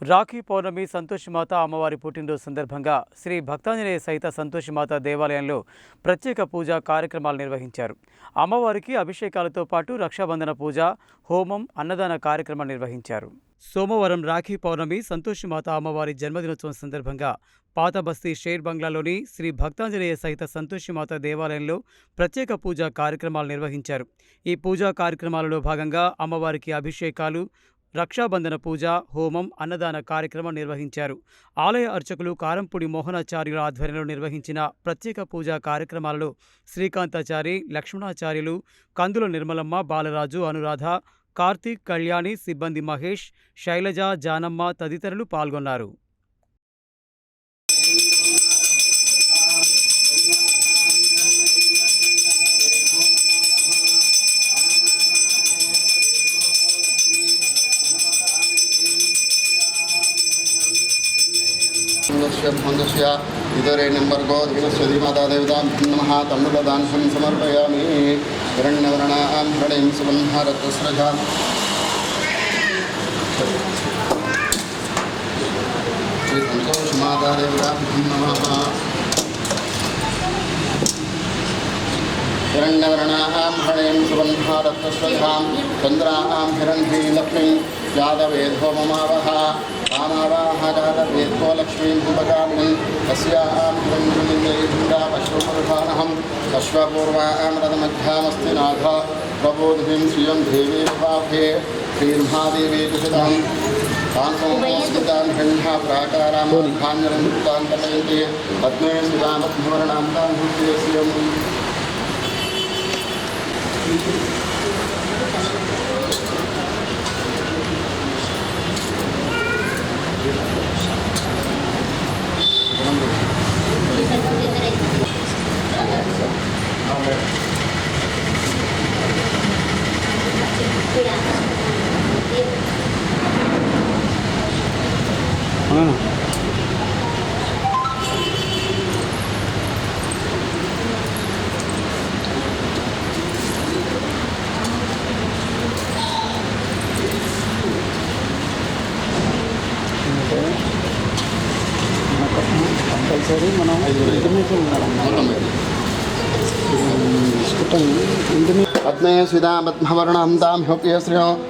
రాఖీ పౌర్ణమి సంతోషిమాత అమ్మవారి పుట్టినరోజు సందర్భంగా శ్రీ భక్తాంజనేయ సహిత సంతోషిమాత దేవాలయంలో ప్రత్యేక పూజా కార్యక్రమాలు నిర్వహించారు. అమ్మవారికి అభిషేకాలతో పాటు రక్షాబంధన పూజ హోమం అన్నదాన కార్యక్రమాలు నిర్వహించారు. సోమవారం రాఖీ పౌర్ణమి సంతోషిమాత అమ్మవారి జన్మదినోత్సవం సందర్భంగా పాత బస్తీ షేర్ బంగ్లాలోని శ్రీ భక్తాంజనేయ సహిత సంతోషిమాత దేవాలయంలో ప్రత్యేక పూజా కార్యక్రమాలు నిర్వహించారు. ఈ పూజా కార్యక్రమాలలో భాగంగా అమ్మవారికి అభిషేకాలు రక్షాబంధన పూజ హోమం అన్నదాన కార్యక్రమం నిర్వహించారు. ఆలయ అర్చకులు కారంపూడి మోహనాచార్యుల ఆధ్వర్యంలో నిర్వహించిన ప్రత్యేక పూజా కార్యక్రమాలలో శ్రీకాంతాచారి లక్ష్మణాచార్యులు కందుల నిర్మలమ్మ బాలరాజు అనురాధ కార్తీక్ కళ్యాణి సిబ్బంది మహేష్ శైలజ జానమ్మ తదితరులు పాల్గొన్నారు. षट् मनुष्य इतरे नंबर गोदिनस्वती मातादेवतां नमः। तन्नुपदांशं समर्पयामि। हिरण्यवर्णां प्रणयं सुबन्धारतस्रजां श्रीसन्तोषमातादेवतां नमः। हिरण्यवर्णां प्रणयं सुबन्धारतस्रजां चन्द्रां महाकाल वेत्तो लक्ष्मीं कुम्भकाम्नि तस्यां पुरञ्जुलिङ्गैरामश्वपुरुषानहं अश्वपूर्वां रथमध्यामस्ति नाथ प्रबोधिनीं श्रियं देवी उपाभ्ये श्रीर्महादेवी दुषितां तान् संस्कृतां गण्या प्राकारामधान्यरञ्जुतान् कलयन्ति पद्मे सुरामध्वरणां तां भूते हाँ। है। ना हद्न सीधा हम दाम ह्योप्रिय श्रेय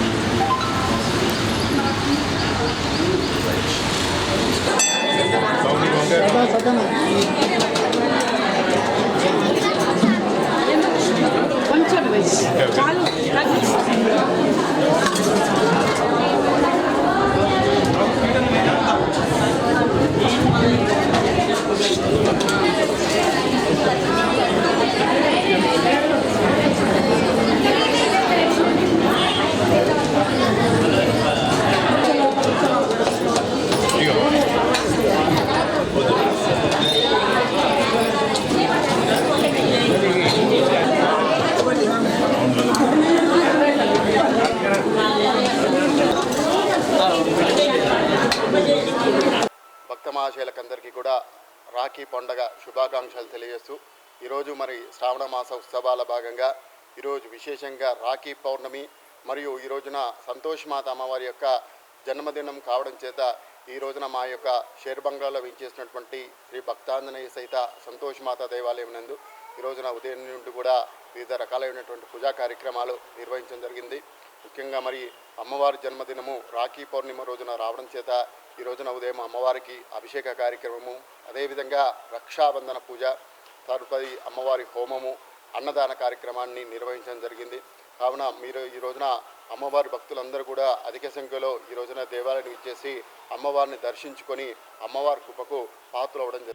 पंचवीस चालू రాఖీ పండగ శుభాకాంక్షలు తెలియజేస్తూ ఈరోజు మరి శ్రావణ మాస ఉత్సవాల భాగంగా ఈరోజు విశేషంగా రాఖీ పౌర్ణమి మరియు ఈ రోజున సంతోష్ మాత అమ్మవారి యొక్క జన్మదినం కావడం చేత ఈ రోజున మా యొక్క షేర్ బంగ్లాలో వించేసినటువంటి శ్రీ భక్తాంజనేయ సహిత సంతోష్ మాత దేవాలయం నందు ఈ రోజున ఉదయం నుండి కూడా వివిధ రకాలైనటువంటి పూజా కార్యక్రమాలు నిర్వహించడం జరిగింది. ముఖ్యంగా మరి అమ్మవారి జన్మదినము రాఖీ పౌర్ణిమ రోజున రావడం చేత ఈ రోజున ఉదయం అమ్మవారికి అభిషేక కార్యక్రమము అదేవిధంగా రక్షాబంధన పూజ తదుపరి అమ్మవారి హోమము అన్నదాన కార్యక్రమాన్ని నిర్వహించడం జరిగింది. కావున మీరు ఈ రోజున అమ్మవారి భక్తులందరూ కూడా అధిక సంఖ్యలో ఈ రోజున దేవాలయానికి ఇచ్చేసి అమ్మవారిని దర్శించుకొని అమ్మవారి కృపకు పాత్రలు అవ్వడం జరిగింది